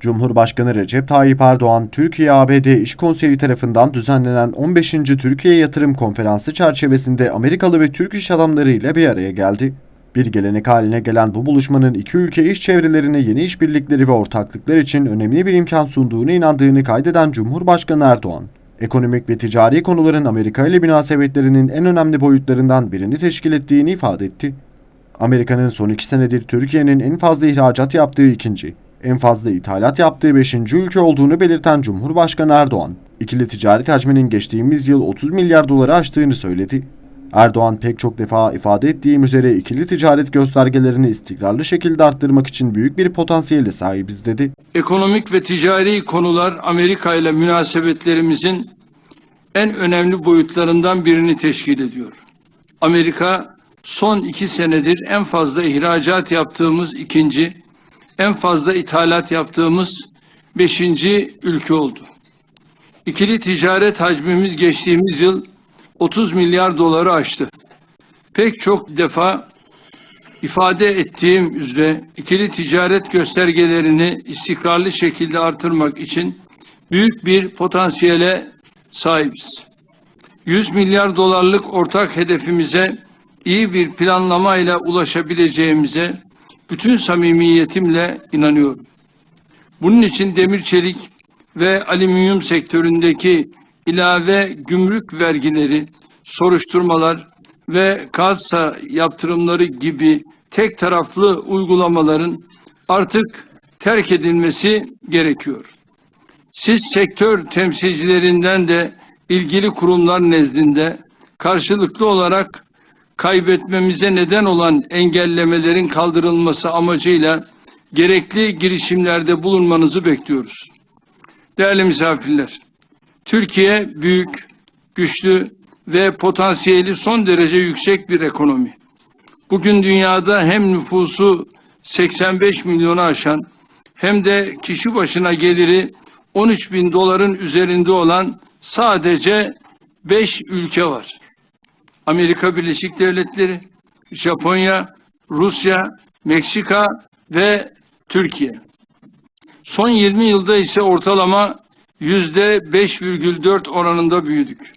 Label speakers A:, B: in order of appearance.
A: Cumhurbaşkanı Recep Tayyip Erdoğan, Türkiye-ABD İş Konseyi tarafından düzenlenen 15. Türkiye Yatırım Konferansı çerçevesinde Amerikalı ve Türk iş adamları ile bir araya geldi. Bir gelenek haline gelen bu buluşmanın iki ülke iş çevrelerine yeni işbirlikleri ve ortaklıklar için önemli bir imkan sunduğunu inandığını kaydeden Cumhurbaşkanı Erdoğan, ekonomik ve ticari konuların Amerika ile münasebetlerinin en önemli boyutlarından birini teşkil ettiğini ifade etti. Amerika'nın son iki senedir Türkiye'nin en fazla ihracat yaptığı ikinci, en fazla ithalat yaptığı beşinci ülke olduğunu belirten Cumhurbaşkanı Erdoğan, ikili ticaret hacminin geçtiğimiz yıl 30 milyar doları aştığını söyledi. Erdoğan pek çok defa ifade ettiğim üzere ikili ticaret göstergelerini istikrarlı şekilde arttırmak için büyük bir potansiyele sahibiz dedi.
B: Ekonomik ve ticari konular Amerika ile münasebetlerimizin en önemli boyutlarından birini teşkil ediyor. Amerika son iki senedir en fazla ihracat yaptığımız ikinci, en fazla ithalat yaptığımız beşinci ülke oldu. İkili ticaret hacmimiz geçtiğimiz yıl 30 milyar doları aştı. Pek çok defa ifade ettiğim üzere ikili ticaret göstergelerini istikrarlı şekilde artırmak için büyük bir potansiyele sahibiz. 100 milyar dolarlık ortak hedefimize iyi bir planlamayla ulaşabileceğimize bütün samimiyetimle inanıyorum. Bunun için demir çelik ve alüminyum sektöründeki ilave gümrük vergileri, soruşturmalar ve kasa yaptırımları gibi tek taraflı uygulamaların artık terk edilmesi gerekiyor. Siz sektör temsilcilerinden de ilgili kurumlar nezdinde karşılıklı olarak kaybetmemize neden olan engellemelerin kaldırılması amacıyla gerekli girişimlerde bulunmanızı bekliyoruz. Değerli misafirler, Türkiye büyük, güçlü ve potansiyeli son derece yüksek bir ekonomi. Bugün dünyada hem nüfusu 85 milyonu aşan hem de kişi başına geliri 13 bin doların üzerinde olan sadece 5 ülke var. Amerika Birleşik Devletleri, Japonya, Rusya, Meksika ve Türkiye. Son 20 yılda ise ortalama yüzde 5,4 oranında büyüdük.